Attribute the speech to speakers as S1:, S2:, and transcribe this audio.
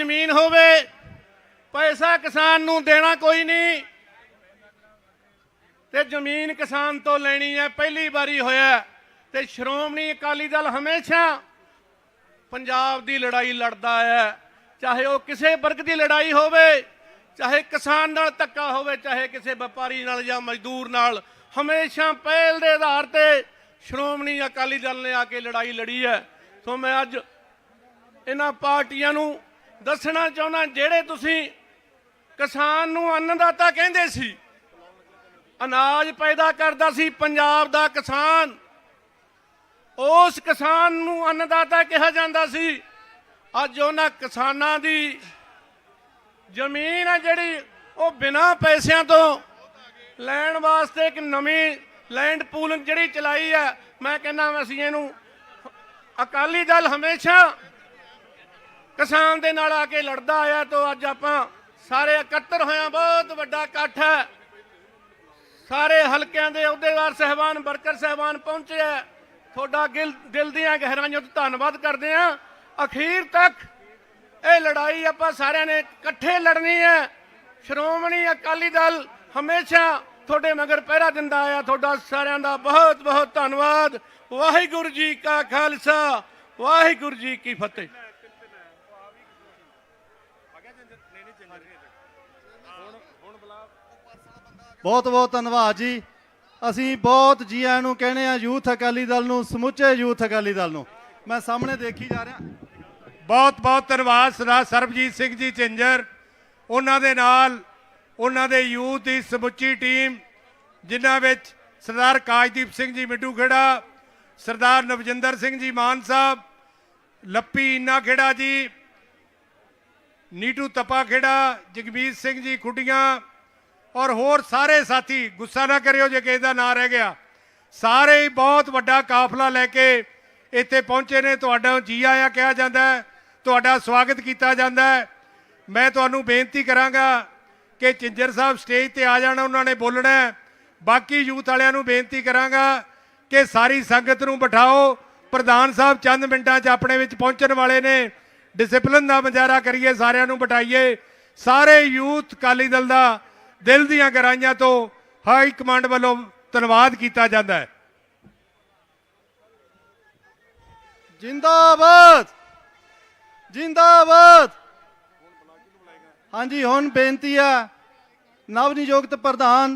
S1: ਜ਼ਮੀਨ ਹੋਵੇ, ਪੈਸਾ ਕਿਸਾਨ ਨੂੰ ਦੇਣਾ ਕੋਈ ਨਹੀਂ। ਤੇ ਜ਼ਮੀਨ ਕਿਸਾਨ ਤੋਂ ਲੈਣੀ ਹੈ, ਪਹਿਲੀ ਵਾਰੀ ਹੋਇਆ ਤੇ ਸ਼੍ਰੋਮਣੀ ਅਕਾਲੀ ਦਲ ਹਮੇਸ਼ਾ ਪੰਜਾਬ ਦੀ ਲੜਾਈ ਲੜਦਾ ਹੈ। ਚਾਹੇ ਉਹ ਕਿਸੇ ਵਰਗ ਦੀ ਲੜਾਈ ਹੋਵੇ, ਚਾਹੇ ਕਿਸਾਨ ਨਾਲ ਧੱਕਾ ਹੋਵੇ, ਚਾਹੇ ਕਿਸੇ ਵਪਾਰੀ ਨਾਲ ਜਾਂ ਮਜ਼ਦੂਰ ਨਾਲ, ਹਮੇਸ਼ਾ ਪਹਿਲ ਦੇ ਆਧਾਰ ਤੇ ਸ਼੍ਰੋਮਣੀ ਅਕਾਲੀ ਦਲ ਨੇ ਆ ਕੇ ਲੜਾਈ ਲੜੀ ਹੈ। ਸੋ ਮੈਂ ਅੱਜ ਇਹਨਾਂ ਪਾਰਟੀਆਂ ਨੂੰ ਦੱਸਣਾ ਚਾਹੁੰਦਾ, ਜਿਹੜੇ ਤੁਸੀਂ ਕਿਸਾਨ ਨੂੰ ਅੰਨਦਾਤਾ ਕਹਿੰਦੇ ਸੀ, ਅਨਾਜ ਪੈਦਾ ਕਰਦਾ ਸੀ ਪੰਜਾਬ ਦਾ ਕਿਸਾਨ, ਉਸ ਕਿਸਾਨ ਨੂੰ ਅੰਨਦਾਤਾ ਕਿਹਾ ਜਾਂਦਾ ਸੀ। ਅੱਜ ਉਹਨਾਂ ਕਿਸਾਨਾਂ ਦੀ ਜ਼ਮੀਨ ਆ ਜਿਹੜੀ, ਉਹ ਬਿਨਾਂ ਪੈਸਿਆਂ ਤੋਂ ਲੈਣ ਵਾਸਤੇ ਇੱਕ ਨਵੀਂ ਲੈਂਡ ਪੂਲਿੰਗ ਜਿਹੜੀ ਚਲਾਈ ਹੈ। ਮੈਂ ਕਹਿੰਦਾ ਅਸੀਂ ਇਹਨੂੰ ਅਕਾਲੀ ਦਲ ਹਮੇਸ਼ਾ ਕਿਸਾਨ ਦੇ ਨਾਲ ਆ ਕੇ ਲੜਦਾ ਆਇਆ ਤੋਂ ਅੱਜ ਆਪਾਂ ਸਾਰੇ ਇਕੱਤਰ ਹੋਇਆ ਬਹੁਤ ਵੱਡਾ ਇਕੱਠ ਹੈ। ਸਾਰੇ ਹਲਕਿਆਂ ਦੇ ਅਹੁਦੇਦਾਰ ਸਹਿਬਾਨ, ਵਰਕਰ ਸਹਿਬਾਨ ਪਹੁੰਚੇ ਹੈ ਤੁਹਾਡਾ ਗਿਲ ਦਿਲ ਦੀਆਂ ਗਹਿਰਾਈਆਂ ਤੋਂ ਧੰਨਵਾਦ ਕਰਦੇ ਹਾਂ ਅਖੀਰ ਤੱਕ ਇਹ ਲੜਾਈ ਆਪਾਂ ਸਾਰਿਆਂ ਨੇ ਇਕੱਠੇ ਲੜਨੀ ਹੈ। ਸ਼੍ਰੋਮਣੀ ਅਕਾਲੀ ਦਲ ਹਮੇਸ਼ਾ ਤੁਹਾਡੇ ਮਗਰ ਪਹਿਰਾ ਦਿੰਦਾ ਆਇਆ। ਤੁਹਾਡਾ ਸਾਰਿਆਂ ਦਾ ਬਹੁਤ ਬਹੁਤ ਧੰਨਵਾਦ। ਵਾਹਿਗੁਰੂ ਜੀ ਕਾ ਖਾਲਸਾ, ਵਾਹਿਗੁਰੂ ਜੀ ਕੀ ਫਤਿਹ।
S2: ਬਹੁਤ ਬਹੁਤ ਧੰਨਵਾਦ ਜੀ। ਅਸੀਂ ਬਹੁਤ ਜੀ ਆਇਆਂ ਨੂੰ ਕਹਿੰਦੇ ਆ ਯੂਥ ਅਕਾਲੀ ਦਲ ਨੂੰ ਸਮੁੱਚੇ ਯੂਥ ਅਕਾਲੀ ਦਲ ਨੂੰ। ਮੈਂ ਸਾਹਮਣੇ ਦੇਖੀ ਜਾ ਰਿਹਾ।
S3: ਬਹੁਤ ਬਹੁਤ ਧੰਨਵਾਦ ਸਰਦਾਰ ਸਰਬਜੀਤ ਸਿੰਘ ਜੀ ਝਿੰਜਰ। ਉਹਨਾਂ ਦੇ ਨਾਲ ਉਹਨਾਂ ਦੇ ਯੂਥ ਦੀ ਸਮੁੱਚੀ ਟੀਮ ਜਿਨ੍ਹਾਂ ਵਿੱਚ ਸਰਦਾਰ ਕਾਜਦੀਪ ਸਿੰਘ ਜੀ ਮਿੱਟੂ ਖੇੜਾ ਸਰਦਾਰ ਨਵਜਿੰਦਰ ਸਿੰਘ ਜੀ ਮਾਨ ਸਾਹਿਬ ਲੱਪੀ ਇੰਨਾ ਖੇੜਾ ਜੀ ਨੀਟੂ ਤਪਾ ਖੇੜਾ ਜਗਮੀਤ ਸਿੰਘ ਜੀ ਖੁੱਡੀਆਂ ਔਰ ਹੋਰ ਸਾਰੇ ਸਾਥੀ, ਗੁੱਸਾ ਨਾ ਕਰਿਓ ਜੇ ਕਿਸੇ ਦਾ ਨਾਂ ਰਹਿ ਗਿਆ। ਸਾਰੇ ਹੀ ਬਹੁਤ ਵੱਡਾ ਕਾਫਲਾ ਲੈ ਕੇ ਇੱਥੇ ਪਹੁੰਚੇ ਨੇ। ਤੁਹਾਡਾ ਜੀ ਆਇਆਂ ਕਿਹਾ ਜਾਂਦਾ ਹੈ, ਤੁਹਾਡਾ ਸਵਾਗਤ ਕੀਤਾ ਜਾਂਦਾ ਹੈ। ਮੈਂ ਤੁਹਾਨੂੰ ਬੇਨਤੀ ਕਰਾਂਗਾ ਕਿ ਚਿੰਜਰ ਸਾਹਿਬ ਸਟੇਜ ਤੇ ਆ ਜਾਣਾ, ਉਹਨਾਂ ਨੇ ਬੋਲਣਾ ਬਾਕੀ ਯੂਥ ਵਾਲਿਆਂ ਨੂੰ ਬੇਨਤੀ ਕਰਾਂਗਾ ਕਿ ਸਾਰੀ ਸੰਗਤ ਨੂੰ ਬਿਠਾਓ। ਪ੍ਰਧਾਨ ਸਾਹਿਬ ਚੰਦ ਮਿੰਟਾਂ 'ਚ ਆਪਣੇ ਵਿੱਚ ਪਹੁੰਚਣ ਵਾਲੇ ਨੇ। ਡਿਸਪਲਿਨ ਦਾ ਮੁਜ਼ਾਹਰਾ ਕਰੀਏ, ਸਾਰਿਆਂ ਨੂੰ ਬਿਠਾਈਏ। ਸਾਰੇ ਯੂਥ ਅਕਾਲੀ ਦਲ ਦਾ ਦਿਲ ਦੀਆਂ ਗਹਿਰਾਈਆਂ ਤੋਂ ਹਾਈ ਕਮਾਂਡ ਵੱਲੋਂ ਧੰਨਵਾਦ ਕੀਤਾ ਜਾਂਦਾ ਹੈ।
S2: ਜਿੰਦਾਬਾਦ! ਜਿੰਦਾਬਾਦ! ਹਾਂਜੀ, ਹੁਣ ਬੇਨਤੀ ਆ ਨਵ ਨਿਯੁਕਤ ਪ੍ਰਧਾਨ